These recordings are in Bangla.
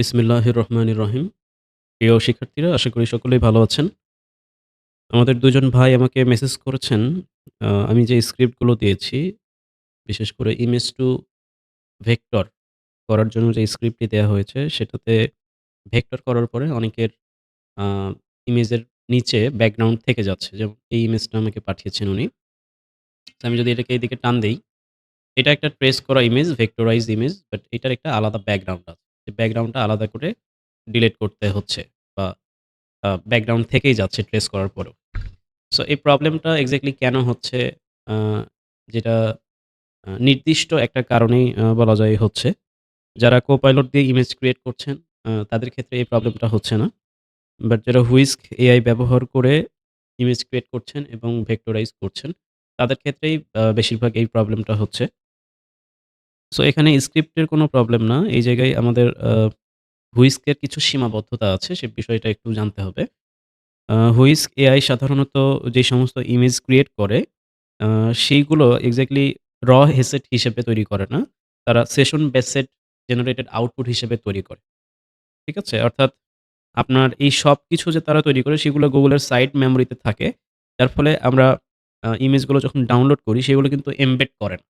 বিসমিল্লাহির রহমানির রহিম। প্রিয় শিক্ষার্থীরা আশা করি সকলেই ভালো আছেন। আমাদের দুজন ভাই আমাকে মেসেজ করেছেন। আমি যে স্ক্রিপ্টগুলো দিয়েছি, বিশেষ করে ইমেজ টু ভেক্টর করার জন্য যে স্ক্রিপ্টটি দেওয়া হয়েছে, সেটাতে ভেক্টর করার পরে অনেকের ইমেজের নিচে ব্যাকগ্রাউন্ড থেকে যাচ্ছে। যেমন এই ইমেজটা আমাকে পাঠিয়েছেন উনি। আমি যদি এটাকে এদিকে টান দিই এটা একটা ট্রেস করা ইমেজ, ভেক্টরাইজড ইমেজ। বাট এটার একটা আলাদা ব্যাকগ্রাউন্ড আছে। যে ব্যাকগ্রাউন্ডটা আলাদা করে ডিলিট করতে হচ্ছে বা ব্যাকগ্রাউন্ড থেকেই যাচ্ছে ট্রেস করার পরেও। সো এই প্রবলেমটা এক্সাক্টলি কেন হচ্ছে যেটা নির্দিষ্ট একটা কারণেই বলা যায় হচ্ছে। যারা Copilot দিয়ে ইমেজ ক্রিয়েট করছেন তাদের ক্ষেত্রে এই প্রবলেমটা হচ্ছে না। বাট যারা Whisk AI ব্যবহার করে ইমেজ ক্রিয়েট করছেন এবং ভেক্টরাইজ করছেন, তাদের ক্ষেত্রেই বেশিরভাগ এই প্রবলেমটা হচ্ছে। সো এখানে স্ক্রিপ্টের কোনো প্রবলেম না। এই জায়গায় আমাদের এর কিছু সীমাবদ্ধতা আছে, সে বিষয়টা একটু জানতে হবে। Whisk AI সাধারণত যে সমস্ত ইমেজ ক্রিয়েট করে, সেইগুলো এক্সাক্টলি র হেসেট হিসেবে তৈরি করে না। তারা সেশন বেসেট জেনারেটেড আউটপুট হিসেবে তৈরি করে। ঠিক আছে? অর্থাৎ আপনার এই সবকিছু যে তারা তৈরি করে সেগুলো গুগলের সাইড মেমোরিতে থাকে। যার ফলে আমরা ইমেজগুলো যখন ডাউনলোড করি সেগুলো কিন্তু এমবেড করে না।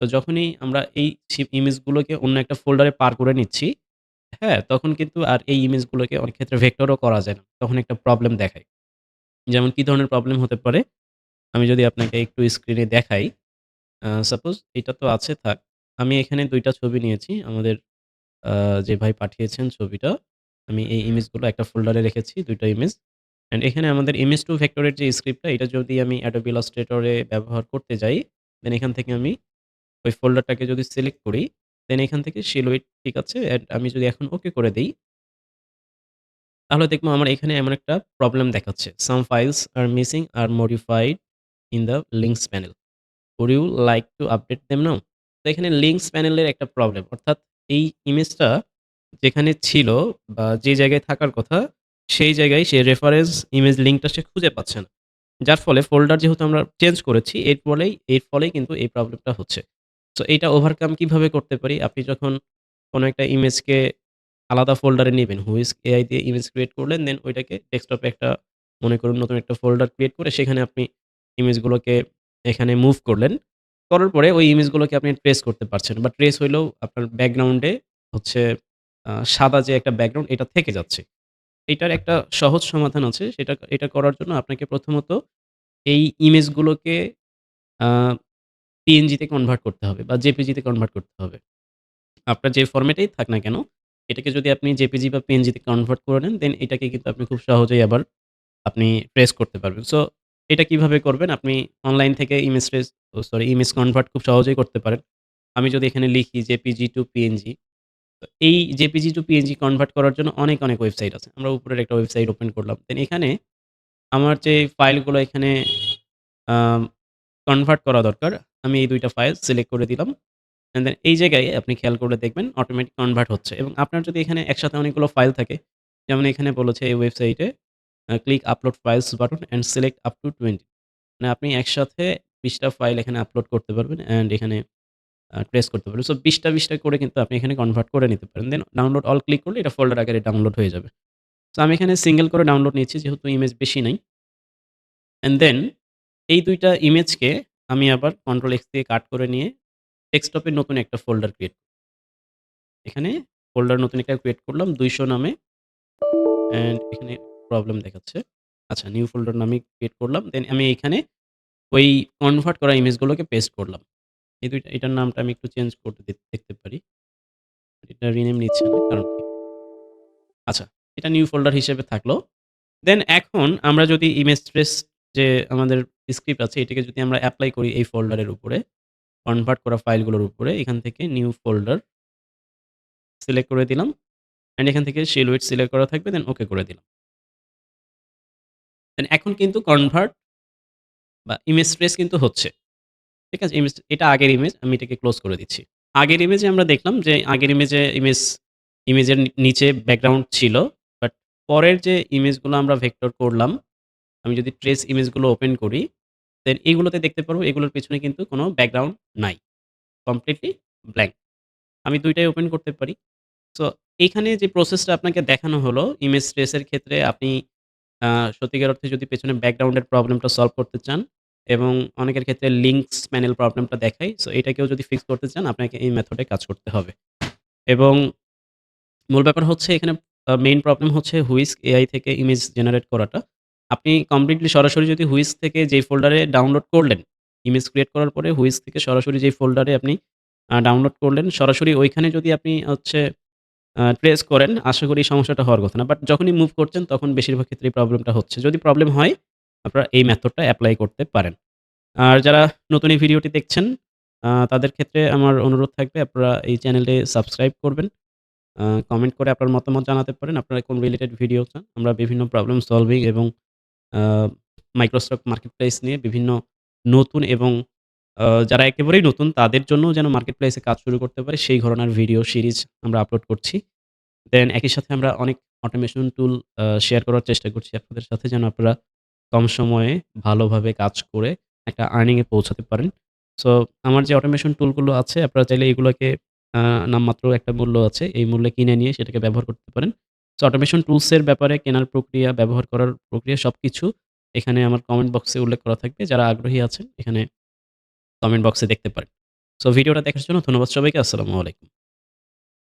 তো যখনই আমরা এই ইমেজগুলোকে অন্য একটা ফোল্ডারে পার করে নিচ্ছি, হ্যাঁ? তখন কিন্তু আর এই ইমেজগুলোকে অনেক ক্ষেত্রে ভেক্টরও করা যায় না। তখন একটা প্রবলেম দেখায়। যেমন কি ধরনের প্রবলেম হতে পারে? আমি যদি আপনাকে একটু স্ক্রিনে দেখাই। সাপোজ এটা তো আছে থাক। আমি এখানে ২ টা ছবি নিয়েছি। আমাদের যে ভাই পাঠিয়েছেন ছবিটা, আমি এই ইমেজগুলো একটা ফোল্ডারে রেখেছি ২ টা ইমেজ। অ্যান্ড এখানে আমাদের ইমেজ টু ভেক্টর এর যে স্ক্রিপ্টটা, এটা যদি আমি Illustrator এ ব্যবহার করতে যাই, দেন এখান থেকে আমি ওই ফোল্ডারটাকে যদি সিলেক্ট করি, দেন এখান থেকে সিলুইট ঠিক আছে? আমি যদি এখন ওকে করে দেই তাহলে দেখব আমার এখানে এমন একটা প্রবলেম দেখাচ্ছে। Some files are missing or modified in the links panel Would you like to update them now? তো এখানে লিঙ্কস প্যানেলের একটা প্রবলেম। অর্থাৎ এই ইমেজটা যেখানে ছিল বা যে জায়গায় থাকার কথা, সেই জায়গায় সে রেফারেন্স ইমেজ লিঙ্কটা সে খুঁজে পাচ্ছে না। যার ফলে ফোল্ডার যেহেতু আমরা চেঞ্জ করেছি, এর ফলেই এর ফলেই কিন্তু এই প্রবলেমটা হচ্ছে। সো এইটা ওভারকাম কীভাবে করতে পারি? আপনি যখন কোনো একটা ইমেজকে আলাদা ফোল্ডারে নিবেন, Whisk AI দিয়ে ইমেজ ক্রিয়েট করলেন, দেন ওইটাকে ডেস্কটপে একটা মনে করুন নতুন একটা ফোল্ডার ক্রিয়েট করে সেখানে আপনি ইমেজগুলোকে এখানে মুভ করলেন। করার পরে ওই ইমেজগুলোকে আপনি ট্রেস করতে পারছেন বা ট্রেস হইলেও আপনার ব্যাকগ্রাউন্ডে হচ্ছে সাদা যে একটা ব্যাকগ্রাউন্ড এটা থেকে যাচ্ছে। এটার একটা সহজ সমাধান আছে। সেটা এটা করার জন্য আপনাকে প্রথমত এই ইমেজগুলোকে PNG তে কনভার্ট করতে হবে বা JPG তে কনভার্ট করতে হবে। আপনার যে ফরমেটেই থাক না কেন, এটাকে যদি আপনি জেপিজি বা PNG তে কনভার্ট করে নেন, দেন এটাকে কিন্তু আপনি খুব সহজেই আবার আপনি ট্রেস করতে পারবেন। সো এটা কীভাবে করবেন? আপনি অনলাইন থেকে image trace sorry image convert খুব সহজেই করতে পারেন। আমি যদি এখানে লিখি জেপিজি টু পিএনজি তো এই জেপিজি টু পিএনজি কনভার্ট করার জন্য অনেক, অনেক ওয়েবসাইট আছে। আমরা উপরের একটা ওয়েবসাইট ওপেন করলাম। দেন এখানে আমার যে ফাইলগুলো এখানে কনভার্ট করা দরকার, আমি এই দুইটা ফাইল সিলেক্ট করে দিলাম। অ্যান্ড দেন এই জায়গায় আপনি খেয়াল করলে দেখবেন অটোমেটিক কনভার্ট হচ্ছে এবং আপনার যদি এখানে একসাথে অনেকগুলো ফাইল থাকে, যেমন এখানে বলেছে এই ওয়েবসাইটে click upload files button and select up to 20 মানে আপনি একসাথে বিশটা ফাইল এখানে আপলোড করতে পারবেন অ্যান্ড এখানে ট্রেস করতে পারবেন। সো বিশটা বিশটা করে কিন্তু আপনি এখানে কনভার্ট করে নিতে পারেন। দেন ডাউনলোড অল ক্লিক করলে এটা ফোল্ডার আকারে ডাউনলোড হয়ে যাবে। সো আমি এখানে সিঙ্গেল করে ডাউনলোড নিচ্ছি যেহেতু ইমেজ বেশি নাই। অ্যান্ড দেন এই দুইটা ইমেজকে আমি আবার কন্ট্রোল এক্স দিয়ে কাট করে নিয়ে ডেস্কটপে নতুন একটা ফোল্ডার ক্রিয়েট এখানে ফোল্ডার নতুন একটা ক্রিয়েট করলাম ২০০ নামে। অ্যান্ড এখানে প্রবলেম দেখাচ্ছে। আচ্ছা নিউ ফোল্ডার নামে ক্রিয়েট করলাম। দেন আমি এখানে ওই কনভার্ট করা ইমেজগুলোকে পেস্ট করলাম। এই দুইটা এটার নামটা আমি একটু চেঞ্জ করতে দেখতে পারি। এটা রিনেম নিচ্ছে না কারণ আচ্ছা, এটা নিউ ফোল্ডার হিসেবে থাকল। দেন এখন আমরা যদি ইমেজ ট্রেস যে আমাদের স্ক্রিপ্ট আছে এটাকে যদি আমরা অ্যাপ্লাই করি এই ফোল্ডারের উপরে, কনভার্ট করা ফাইলগুলোর উপরে এখান থেকে নিউ ফোল্ডার সিলেক্ট করে দিলাম। অ্যান্ড এখান থেকে সিলুয়েট সিলেক্ট করা থাকবে দেন ওকে করে দিলাম। দেন এখন কিন্তু কনভার্ট বা ইমেজ ট্রেস কিন্তু হচ্ছে। ঠিক আছে? ইমেজ এটা আগের ইমেজ আমি এটাকে ক্লোজ করে দিচ্ছি। আগের ইমেজে আমরা দেখলাম যে আগের ইমেজে ইমেজ ইমেজের নিচে ব্যাকগ্রাউন্ড ছিল। বাট পরের যে ইমেজগুলো আমরা ভেক্টর করলাম, আমি যদি ট্রেস ইমেজগুলো ওপেন করি, দেন এগুলোতে দেখতে পারব, এগুলোর পেছনে কিন্তু কোনো ব্যাকগ্রাউন্ড নাই। Completely blank. আমি দুইটাই ওপেন করতে পারি। সো এইখানে যে প্রসেসটা আপনাকে দেখানো হলো ইমেজ ট্রেস এর ক্ষেত্রে আপনি সত্যিকার অর্থে যদি পেছনে ব্যাকগ্রাউন্ডের প্রবলেমটা সলভ করতে চান এবং অনেকের ক্ষেত্রে লিঙ্কস প্যানেল প্রবলেমটা দেখায়। সো এটাকেও যদি ফিক্স করতে চান, আপনাকে এই মেথডে কাজ করতে হবে। এবং মূল ব্যাপার হচ্ছে এখানে মেইন প্রবলেম হচ্ছে Whisk এআই থেকে ইমেজ জেনারেট করাটা। আপনি কমপ্লিটলি সরাসরি যদি Whisk থেকে যেই ফোল্ডারে ডাউনলোড করলেন, ইমেজ ক্রিয়েট করার পরে Whisk থেকে সরাসরি যেই ফোল্ডারে আপনি ডাউনলোড করলেন, সরাসরি ওইখানে যদি আপনি হচ্ছে ট্রেস করেন, আশা করি সমস্যাটা হওয়ার কথা না। বাট যখনই মুভ করছেন তখন বেশিরভাগ ক্ষেত্রে প্রবলেমটা হচ্ছে। যদি প্রবলেম হয়, আপনারা এই মেথডটা অ্যাপ্লাই করতে পারেন। আর যারা নতুন এই ভিডিওটি দেখছেন, তাদের ক্ষেত্রে আমার অনুরোধ থাকবে আপনারা এই চ্যানেলে সাবস্ক্রাইব করবেন। কমেন্ট করে আপনার মতামত জানাতে পারেন। আপনারা কোন রিলেটেড ভিডিও চান। আমরা বিভিন্ন প্রবলেম সলভিং এবং আ মাইক্রোসফট মার্কেটপ্লেস নিয়ে বিভিন্ন নতুন এবং যারা একেবারেই নতুন, তাদের জন্য যেন মার্কেটপ্লেস এ কাজ শুরু করতে পারে, সেই ঘরানার ভিডিও সিরিজ আমরা আপলোড করছি। দেন একই সাথে আমরা অনেক অটোমেশন টুল শেয়ার করার চেষ্টা করছি আপনাদের সাথে যেন আপনারা কম সময়ে ভালোভাবে কাজ করে একটা আর্নিং এ পৌঁছাতে পারেন। সো আমার যে অটোমেশন টুলগুলো আছে, আপনারা চাইলে এগুলোকে নামমাত্র একটা মূল্য আছে। এই মূল্যে কিনে নিয়ে সেটাকে ব্যবহার করতে পারেন। সো অটোমেশন টুলসের ব্যাপারে কেনার প্রক্রিয়া, ব্যবহার করার প্রক্রিয়া সব কিছু এখানে আমার কমেন্ট বক্সে উল্লেখ করা থাকবে। যারা আগ্রহী আছেন এখানে কমেন্ট বক্সে দেখতে পারেন। সো ভিডিওটা দেখার জন্য ধন্যবাদ সবাইকে। আসসালামু আলাইকুম।